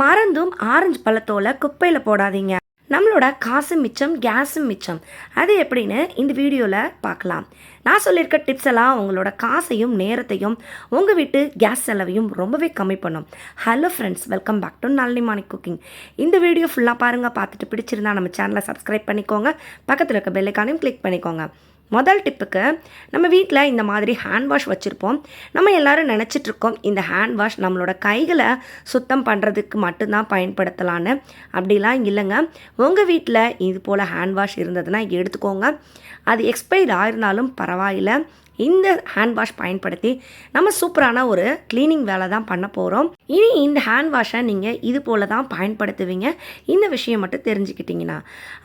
மறந்தும் ஆரஞ்சு பழத்தோலை குப்பையில் போடாதீங்க. நம்மளோட காசும் மிச்சம் கேஸும் மிச்சம். அது எப்படின்னு இந்த வீடியோவில் பார்க்கலாம். நான் சொல்லியிருக்க டிப்ஸ் எல்லாம் உங்களோட காசையும் நேரத்தையும் உங்கள் வீட்டு கேஸ் செலவையும் ரொம்பவே கம்மி பண்ணும். Hello friends welcome back to Nalli morning cooking இந்த வீடியோ ஃபுல்லாக பாருங்கள் பார்த்துட்டு பிடிச்சிருந்தா நம்ம சேனலை சப்ஸ்கிரைப் பண்ணிக்கோங்க. பக்கத்தில் இருக்க பெல்லைக்கானையும் கிளிக் பண்ணிக்கோங்க. முதல் டிப்புக்கு நம்ம வீட்டில் இந்த மாதிரி ஹேண்ட் வாஷ் வச்சுருப்போம். நம்ம எல்லோரும் நினச்சிட்ருக்கோம் இந்த ஹேண்ட் வாஷ் நம்மளோட கைகளை சுத்தம் பண்ணுறதுக்கு மட்டும்தான் பயன்படுத்தலான்னு. அப்படிலாம் இல்லைங்க. உங்கள் வீட்டில் இது போல் ஹேண்ட் வாஷ் இருந்ததுன்னா எடுத்துக்கோங்க. அது எக்ஸ்பைர் ஆயிருந்தாலும் பரவாயில்ல. இந்த ஹேண்ட் வாஷ் பயன்படுத்தி நம்ம சூப்பரான ஒரு க்ளீனிங் வேலை தான் பண்ண போகிறோம் இனி இந்த ஹேண்ட் வாஷை நீங்கள் இது போல் தான் பயன்படுத்துவீங்க. இந்த விஷயம் மட்டும் தெரிஞ்சுக்கிட்டிங்கன்னா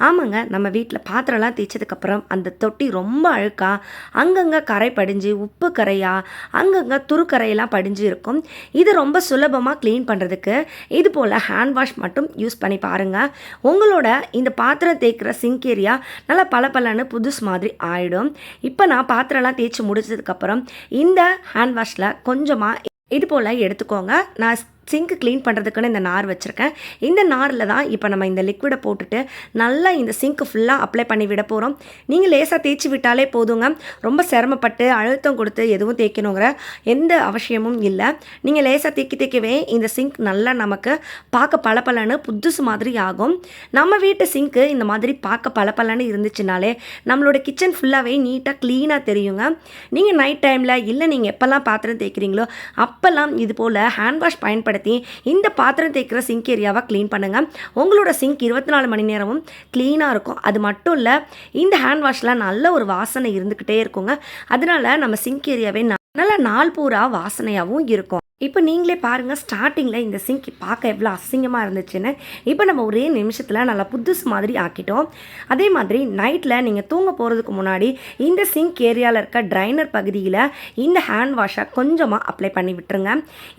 ஆமாங்க நம்ம வீட்டில் பாத்திரம்லாம் தேய்ச்சதுக்கப்புறம் அந்த தொட்டி ரொம்ப அழுக்காக அங்கங்கே கரை படிஞ்சு உப்பு கரையாக அங்கங்கே துருக்கரையெல்லாம் படிஞ்சு இருக்கும். இது ரொம்ப சுலபமாக க்ளீன் பண்ணுறதுக்கு இது போல் ஹேண்ட் வாஷ் மட்டும் யூஸ் பண்ணி பாருங்கள் உங்களோட இந்த பாத்திரம் தேய்க்கிற சிங்க் ஏரியா நல்லா பளபளன்னு புதுசு மாதிரி ஆகிடும் இப்போ நான் பாத்திரம்லாம் தேய்ச்சி முடிச்சதுக்கப்புறம் இந்த ஹேண்ட் வாஷில் கொஞ்சமாக இது போல் எடுத்துக்கோங்க. நான் சிங்க் க்ளீன் பண்ணுறதுக்குன்னு இந்த நார் வச்சுருக்கேன். இந்த நாரில் தான் இப்போ நம்ம இந்த லிக்விடை போட்டுட்டு நல்லா இந்த சிங்க்கு ஃபுல்லாக அப்ளை பண்ணி விட போகிறோம் நீங்கள் லேசாக தேய்ச்சி விட்டாலே போதுங்க. ரொம்ப சிரமப்பட்டு அழுத்தம் கொடுத்து எதுவும் தேய்க்கணுங்கிற எந்த அவசியமும் இல்லை. நீங்கள் லேசாக தேக்கி தேய்க்கவே இந்த சிங்க் நல்லா நமக்கு பார்க்க பளபளன்னு புதுசு மாதிரி ஆகும். நம்ம வீட்டு சிங்க்கு இந்த மாதிரி பார்க்க பளபளன்னு இருந்துச்சுனாலே நம்மளோட கிச்சன் ஃபுல்லாகவே நீட்டாக க்ளீனாக தெரியுங்க. நீங்கள் நைட் டைமில் இல்லை நீங்கள் எப்போல்லாம் பாத்திரம் தேய்க்கிறீங்களோ அப்போல்லாம் இது போல் ஹேண்ட் வாஷ் பயன்படுத்தி இந்த பாத்திரம் தேய்க்கிற சிங்க் ஏரியாவை க்ளீன் பண்ணுங்கள் உங்களோட சிங்க் இருபத்தி நாலு மணி நேரமும் க்ளீனாக இருக்கும். அது மட்டும் இல்லை இந்த ஹேண்ட் வாஷில் நல்ல ஒரு வாசனை இருந்துக்கிட்டே இருக்குங்க. அதனால நம்ம சிங்க் ஏரியாவே ந- நல்ல நாள் பூரா வாசனையாகவும் இருக்கும். இப்போ நீங்களே பாருங்கள் ஸ்டார்டிங்கில் இந்த சிங்க் பார்க்க எவ்வளோ அசிங்கமாக இருந்துச்சுன்னு. இப்போ நம்ம ஒரே நிமிஷத்தில் நல்லா புதுசு மாதிரி ஆக்கிட்டோம். அதே மாதிரி நைட்டில் நீங்கள் தூங்க போகிறதுக்கு முன்னாடி இந்த சிங்க் ஏரியாவில் இருக்க ட்ரைனர் பகுதியில் இந்த ஹேண்ட் வாஷை கொஞ்சமாக அப்ளை பண்ணி விட்டுருங்க.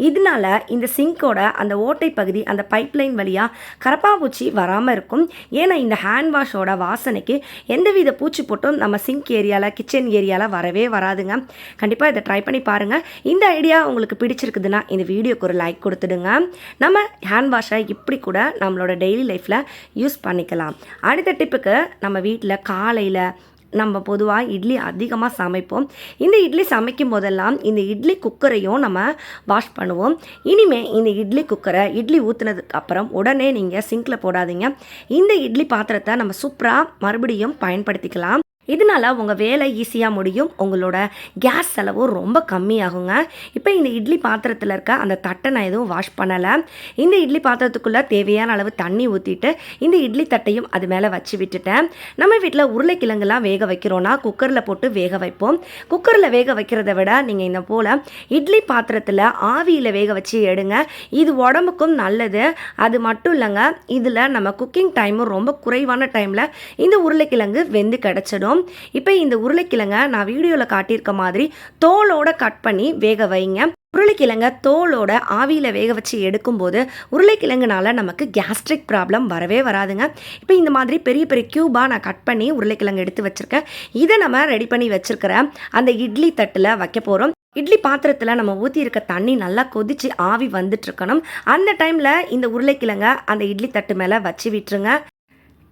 இதனால இந்த சிங்கோட அந்த ஓட்டை பகுதி அந்த பைப்லைன் வழியாக கரப்பாம்பூச்சி வராமல் இருக்கும். ஏன்னா இந்த ஹேண்ட் வாஷோட வாசனைக்கு எந்தவித பூச்சி போட்டும் நம்ம சிங்க் ஏரியாவில் கிச்சன் ஏரியாவில் வரவே வராதுங்க. கண்டிப்பாக இதை ட்ரை பண்ணி பாருங்கள் இந்த ஐடியா உங்களுக்கு பிடிச்சிருக்குதுன்னா இந்த வீடியோக்கு ஒரு லைக் கொடுத்துடுங்க. நம்ம ஹேண்ட் வாஷை இப்படி கூட நம்மளோட டெய்லி லைஃப்பில் யூஸ் பண்ணிக்கலாம். அடுத்த டிப்புக்கு நம்ம வீட்டில் காலையில் நம்ம பொதுவாக இட்லி அதிகமாக சமைப்போம். இந்த இட்லி சமைக்கும் போதெல்லாம் இந்த இட்லி குக்கரையும் நம்ம வாஷ் பண்ணுவோம். இனிமேல் இந்த இட்லி குக்கரை இட்லி ஊற்றுனதுக்கு அப்புறம் உடனே நீங்கள் சிங்கில் போடாதீங்க. இந்த இட்லி பாத்திரத்தை நம்ம சூப்பராக மறுபடியும் பயன்படுத்திக்கலாம். இதனால உங்கள் வேலை ஈஸியாக முடியும். உங்களோட கேஸ் செலவும் ரொம்ப கம்மியாகுங்க. இப்போ இந்த இட்லி பாத்திரத்தில் இருக்க அந்த தட்டை நான் எதுவும் வாஷ் பண்ணலை. இந்த இட்லி பாத்திரத்துக்குள்ளே தேவையான அளவு தண்ணி ஊற்றிட்டு இந்த இட்லி தட்டையும் அது மேலே வச்சு விட்டுட்டேன். நம்ம வீட்டில் உருளைக்கிழங்குலாம் வேக வைக்கிறோன்னா குக்கரில் போட்டு வேக வைப்போம். குக்கரில் வேக வைக்கிறத விட நீங்கள் இந்த போல் இட்லி பாத்திரத்தில் ஆவியில் வேக வச்சு எடுங்க. இது உடம்புக்கும் நல்லது. அது மட்டும் இல்லைங்க இதில் நம்ம குக்கிங் டைமும் ரொம்ப குறைவான டைமில் இந்த உருளைக்கிழங்கு வெந்து கிடச்சிடும். இப்போ இந்த உருளைக்கிழங்க நான் வீடியோவில் காட்டியிருக்க மாதிரி தோலோட கட் பண்ணி வேக வைங்க. உருளைக்கிழங்க தோலோட ஆவியில் வேக வச்சு எடுக்கும்போது உருளைக்கிழங்குனால நமக்கு கேஸ்ட்ரிக் ப்ராப்ளம் வரவே வராதுங்க. இப்போ இந்த மாதிரி பெரிய பெரிய க்யூபாக நான் கட் பண்ணி உருளைக்கிழங்கு எடுத்து வச்சுருக்கேன். இதை நம்ம ரெடி பண்ணி வச்சுருக்கிற அந்த இட்லி தட்டில் வைக்க போகிறோம் இட்லி பாத்திரத்தில் நம்ம ஊற்றி இருக்க தண்ணி நல்லா கொதிச்சு ஆவி வந்துட்டு இருக்கணும். அந்த டைமில் இந்த உருளைக்கிழங்க அந்த இட்லி தட்டு மேலே வச்சு விட்டுருங்க.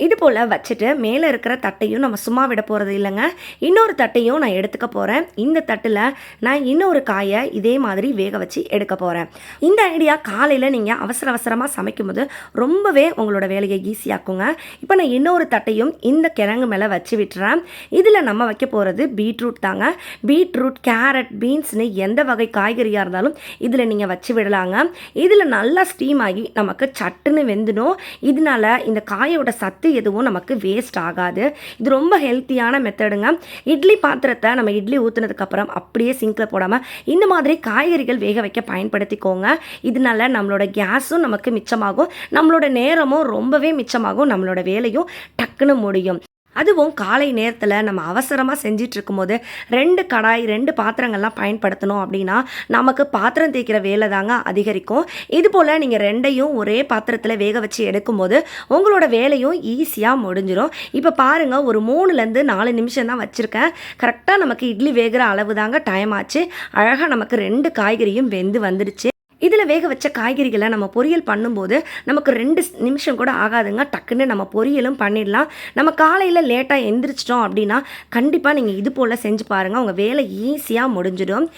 இது போல் வச்சுட்டு மேலே இருக்கிற தட்டையும் நம்ம சும்மா விட போகிறது இல்லைங்க. இன்னொரு தட்டையும் நான் எடுத்துக்க போகிறேன் இந்த தட்டில் நான் இன்னொரு காயை இதே மாதிரி வேக வச்சு எடுக்க போகிறேன் இந்த ஐடியா காலையில் நீங்கள் அவசர அவசரமாக சமைக்கும்போது ரொம்பவே உங்களோட வேலையை ஈஸியாக்குங்க இப்போ நான் இன்னொரு தட்டையும் இந்த கிழங்கு மேலே வச்சு விட்டுறேன். இதில் நம்ம வைக்க போகிறது பீட்ரூட் தாங்க. பீட்ரூட் கேரட் பீன்ஸ்னு எந்த வகை காய்கறியாக இருந்தாலும் இதில் நீங்கள் வச்சு விடலாங்க. இதில் நல்லா ஸ்டீம் ஆகி நமக்கு சட்டுன்னு வெந்துடும். இதனால இந்த காயோட சத்து எதுவும் நமக்கு வேஸ்ட் ஆகாது. இது ரொம்ப ஹெல்த்தியான மெத்தடுங்க இட்லி பாத்திரத்தை நம்ம இட்லி ஊற்றுனதுக்கப்புறம் அப்படியே சிங்கில் போடாமல் இந்த மாதிரி காய்கறிகள் வேக வைக்க பயன்படுத்திக்கோங்க. இதனால நம்மளோட கேஸும் நமக்கு மிச்சமாகும். நம்மளோட நேரமும் ரொம்பவே மிச்சமாகும். நம்மளோட வேலையும் டக்குன்னு முடியும். அதுவும் காலை நேரத்தில் நம்ம அவசரமாக செஞ்சிட்டு இருக்கும்போது ரெண்டு கடாய் ரெண்டு பாத்திரங்கள்லாம் பயன்படுத்தணும் அப்படின்னா நமக்கு பாத்திரம் தேய்க்கிற வேலை தாங்க அதிகரிக்கும். இது போல் நீங்கள் ரெண்டையும் ஒரே பாத்திரத்தில் வேக வச்சு எடுக்கும்போது உங்களோட வேலையும் ஈஸியாக முடிஞ்சிடும் இப்போ பாருங்கள் ஒரு மூணுலேருந்து நாலு நிமிஷம் தான் வச்சுருக்கேன். கரெக்டாக நமக்கு இட்லி வேகிற அளவு தாங்க டைம் ஆச்சு. அழகாக நமக்கு ரெண்டு காய்கறியும் வெந்து வந்துடுச்சு இதில் வேக வச்ச காய்கறிகளை நம்ம பொரியல் பண்ணும்போது நமக்கு ரெண்டு நிமிஷம் கூட ஆகாதுங்க. டக்குன்னு நம்ம பொரியலும் பண்ணிடலாம். நம்ம காலையில் லேட்டாக எந்திரிச்சிட்டோம் அப்படின்னா கண்டிப்பாக நீங்கள் இது போல் செஞ்சு பாருங்கள் உங்கள் வேலை ஈஸியாக முடிஞ்சிடும்.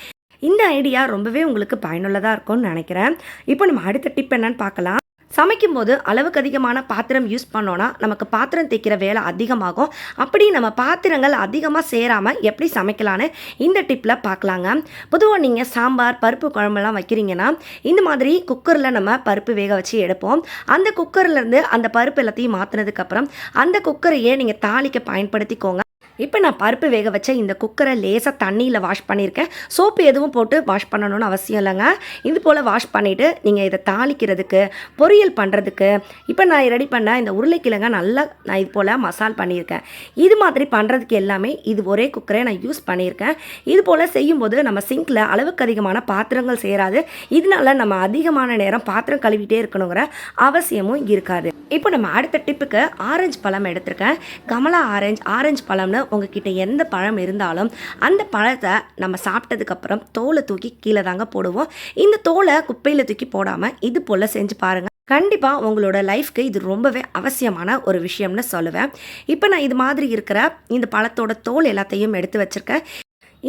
இந்த ஐடியா ரொம்பவே உங்களுக்கு பயனுள்ளதாக இருக்கும்னு நினைக்கிறேன். இப்போ நம்ம அடுத்த டிப் என்னன்னு பார்க்கலாம். சமைக்கும்போது அளவுக்கு அதிகமான பாத்திரம் யூஸ் பண்ணோன்னா நமக்கு பாத்திரம் தேய்க்கிற வேலை அதிகமாகும். அப்படி நம்ம பாத்திரங்கள் அதிகமாக சேராமல் எப்படி சமைக்கலான்னு இந்த டிப்பில் பார்க்கலாங்க. பொதுவாக நீங்கள் சாம்பார் பருப்பு குழம்புலாம் வைக்கிறீங்கன்னா இந்த மாதிரி குக்கரில் நம்ம பருப்பு வேக வச்சு எடுப்போம். அந்த குக்கர்லேருந்து அந்த பருப்பு எல்லாத்தையும் மாற்றினதுக்கப்புறம் அந்த குக்கரையே நீங்கள் தாளிக்க பயன்படுத்திக்கோங்க. இப்போ நான் பருப்பு வேக வச்ச இந்த குக்கரை லேசாக தண்ணியில் வாஷ் பண்ணியிருக்கேன். சோப்பு எதுவும் போட்டு வாஷ் பண்ணணும்னு அவசியம் இல்லைங்க. இது போல் வாஷ் பண்ணிவிட்டு நீங்கள் இதை தாளிக்கிறதுக்கு பொரியல் பண்ணுறதுக்கு இப்போ நான் ரெடி பண்ண இந்த உருளைக்கிழங்க நல்லா நான் இது போல் மசால் பண்ணியிருக்கேன். இது மாதிரி பண்ணுறதுக்கு எல்லாமே இது ஒரே குக்கரை நான் யூஸ் பண்ணியிருக்கேன். இது போல் செய்யும்போது நம்ம சிங்கில் அளவுக்கு அதிகமான பாத்திரங்கள் சேராது. இதனால நம்ம அதிகமான நேரம் பாத்திரம் கழுவிட்டே இருக்கணுங்கிற அவசியமும் இருக்காது. இப்போ நம்ம அடுத்த டிப்புக்கு ஆரஞ்சு பழம் எடுத்திருக்கேன். கமலா ஆரஞ்சு ஆரஞ்சு பழம்னு உங்ககிட்ட எந்த பழம் இருந்தாலும் அந்த பழத்தை நம்ம சாப்பிட்டதுக்கப்புறம் தோலை தூக்கி கீழே தாங்க போடுவோம். இந்த தோலை குப்பையில் தூக்கி போடாமல் இது போல் செஞ்சு பாருங்கள் கண்டிப்பாக உங்களோட லைஃப்க்கு இது ரொம்பவே அவசியமான ஒரு விஷயம்னு சொல்லுவேன். இப்போ நான் இது மாதிரி இருக்கிற இந்த பழத்தோட தோல் எல்லாத்தையும் எடுத்து வச்சுருக்கேன்.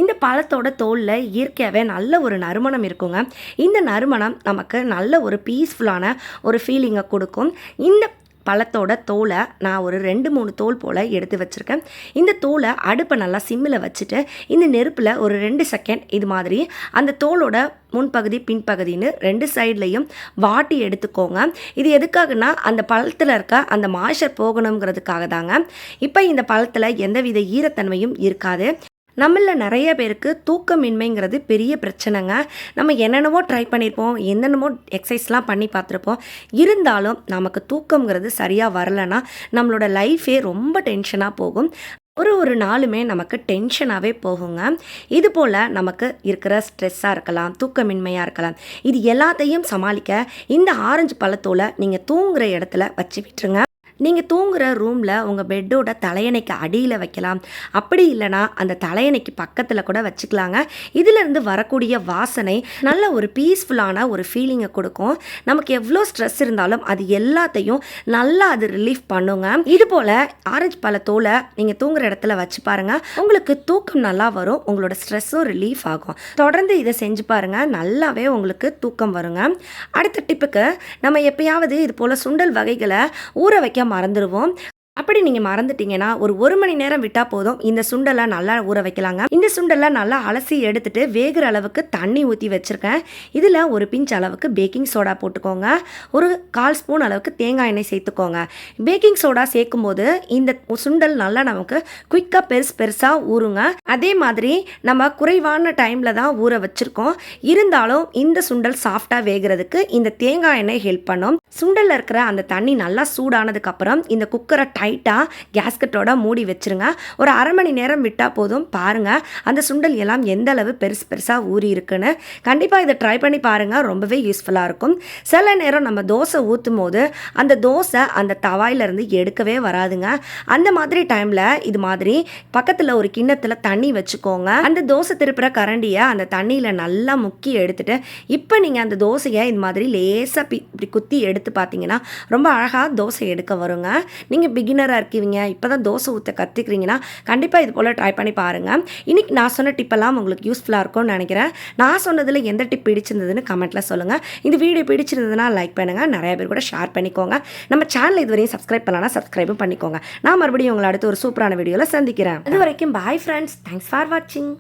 இந்த பழத்தோட தோலில் இயற்கையாகவே நல்ல ஒரு நறுமணம் இருக்குங்க. இந்த நறுமணம் நமக்கு நல்ல ஒரு பீஸ்ஃபுல்லான ஒரு ஃபீலிங்கை கொடுக்கும். இந்த பழத்தோட தோலை நான் ஒரு ரெண்டு மூணு தோல் போல் எடுத்து வச்சுருக்கேன். இந்த தோலை அடுப்பை நல்லா சிம்மில் வச்சுட்டு இந்த நெருப்பில் ஒரு ரெண்டு செகண்ட் இது மாதிரி அந்த தோலோட முன்பகுதி பின்பகுதின்னு ரெண்டு சைட்லேயும் வாட்டி எடுத்துக்கோங்க. இது எதுக்காகனா அந்த பழத்தில் இருக்க அந்த மாஷர் போகணுங்கிறதுக்காக தாங்க. இப்போ இந்த பழத்தில் எந்தவித ஈரத்தன்மையும் இருக்காது. நம்மள நிறைய பேருக்கு தூக்கமின்மைங்கிறது பெரிய பிரச்சனைங்க. நம்ம என்னென்னவோ ட்ரை பண்ணியிருப்போம் என்னென்னமோ எக்ஸசைஸ்லாம் பண்ணி பார்த்துருப்போம். இருந்தாலும் நமக்கு தூக்கங்கிறது சரியாக வரலைன்னா நம்மளோட லைஃபே ரொம்ப டென்ஷனாக போகும். ஒரு ஒரு நாளுமே நமக்கு டென்ஷனாகவே போகுங்க. இது போல் நமக்கு இருக்கிற ஸ்ட்ரெஸ்ஸாக இருக்கலாம் தூக்கமின்மையாக இருக்கலாம். இது எல்லாத்தையும் சமாளிக்க இந்த ஆரஞ்சு பழத்தோலை நீங்கள் தூங்குகிற இடத்துல வச்சு விட்டுருங்க. நீங்கள் தூங்குகிற ரூமில் உங்கள் பெட்டோட தலையணைக்கு அடியில் வைக்கலாம். அப்படி இல்லைனா அந்த தலையணைக்கு பக்கத்தில் கூட வச்சுக்கலாங்க. இதிலிருந்து வரக்கூடிய வாசனை நல்ல ஒரு பீஸ்ஃபுல்லான ஒரு ஃபீலிங்கை கொடுக்கும். நமக்கு எவ்வளோ ஸ்ட்ரெஸ் இருந்தாலும் அது எல்லாத்தையும் நல்லா அது ரிலீஃப் பண்ணுங்க. இது போல் ஆரஞ்சு பழத்தோலை நீங்கள் தூங்குற இடத்துல வச்சு பாருங்கள் உங்களுக்கு தூக்கம் நல்லா வரும். உங்களோட ஸ்ட்ரெஸ்ஸும் ரிலீஃப் ஆகும். தொடர்ந்து இதை செஞ்சு பாருங்கள் நல்லாவே உங்களுக்கு தூக்கம் வருங்க. அடுத்த டிப்புக்கு நம்ம எப்பயாவது இது போல் சுண்டல் வகைகளை ஊற வைக்க மறந்துடுவோம். அப்படி நீங்கள் மறந்துட்டீங்கன்னா ஒரு ஒரு மணி நேரம் விட்டால் போதும். இந்த சுண்டலை நல்லா ஊற வைக்கலாங்க. இந்த சுண்டலை நல்லா அலசி எடுத்துட்டு வேகிற அளவுக்கு தண்ணி ஊற்றி வச்சுருக்கேன். இதில் ஒரு பிஞ்ச் அளவுக்கு பேக்கிங் சோடா போட்டுக்கோங்க. ஒரு கால் ஸ்பூன் அளவுக்கு தேங்காய் எண்ணெய் சேர்த்துக்கோங்க. பேக்கிங் சோடா சேர்க்கும் போது இந்த சுண்டல் நல்லா நமக்கு குயிக்காக பெருசு பெருசாக ஊறுங்க. அதே மாதிரி நம்ம குறைவான டைமில் தான் ஊற வச்சுருக்கோம். இருந்தாலும் இந்த சுண்டல் சாஃப்டாக வேகிறதுக்கு இந்த தேங்காய் எண்ணெய் ஹெல்ப் பண்ணும். சுண்டலில் இருக்கிற அந்த தண்ணி நல்லா சூடானதுக்கப்புறம் இந்த குக்கரை டைட்டாக கேஸ்கட்டோட மூடி வச்சுருங்க. ஒரு அரை மணி நேரம் விட்டால் போதும். பாருங்கள் அந்த சுண்டல் எல்லாம் எந்த அளவு பெருசு பெருசாக ஊறி இருக்குன்னு. கண்டிப்பாக இதை ட்ரை பண்ணி பாருங்கள் ரொம்பவே யூஸ்ஃபுல்லாக இருக்கும். சில நேரம் நம்ம தோசை ஊற்றும் போது அந்த தோசை அந்த தவாயிலிருந்து எடுக்கவே வராதுங்க. அந்த மாதிரி டைமில் இது மாதிரி பக்கத்தில் ஒரு கிண்ணத்தில் தண்ணி வச்சுக்கோங்க. அந்த தோசை திருப்புற கரண்டியை அந்த தண்ணியில் நல்லா முக்கி எடுத்துட்டு இப்போ நீங்கள் அந்த தோசையை இது மாதிரி லேசாக இப்படி குத்தி எடுத்து பார்த்தீங்கன்னா ரொம்ப அழகாக தோசை எடுக்க வருங்க. நீங்கள் பிகின் பிகினராக இருக்கீங்க இப்போ தான் தோசை ஊற்ற கற்றுக்கிறீங்கன்னா கண்டிப்பாக இது போல் ட்ரை பண்ணி பாருங்கள் இன்றைக்கி நான் சொன்ன டிப்பெல்லாம் உங்களுக்கு யூஸ்ஃபுல்லாக இருக்கும்னு நினைக்கிறேன். நான் சொன்னதில் எந்த டிப் பிடிச்சிருந்ததுன்னு கமெண்ட்டில் சொல்லுங்கள் இந்த வீடியோ பிடிச்சிருந்ததுன்னா லைக் பண்ணுங்கள் நிறைய பேர் கூட ஷேர் பண்ணிக்கோங்க. நம்ம சேனல் இதுவரையும் சப்ஸ்கிரைப் பண்ணலாம் சப்ஸ்கிரைபும் பண்ணிக்கோங்க. நான் மறுபடியும் உங்களை அடுத்து ஒரு சூப்பரான வீடியோவில் சந்திக்கிறேன். இது வரைக்கும் பாய் ஃப்ரெண்ட்ஸ் தேங்க்ஸ் ஃபார் வாட்சிங்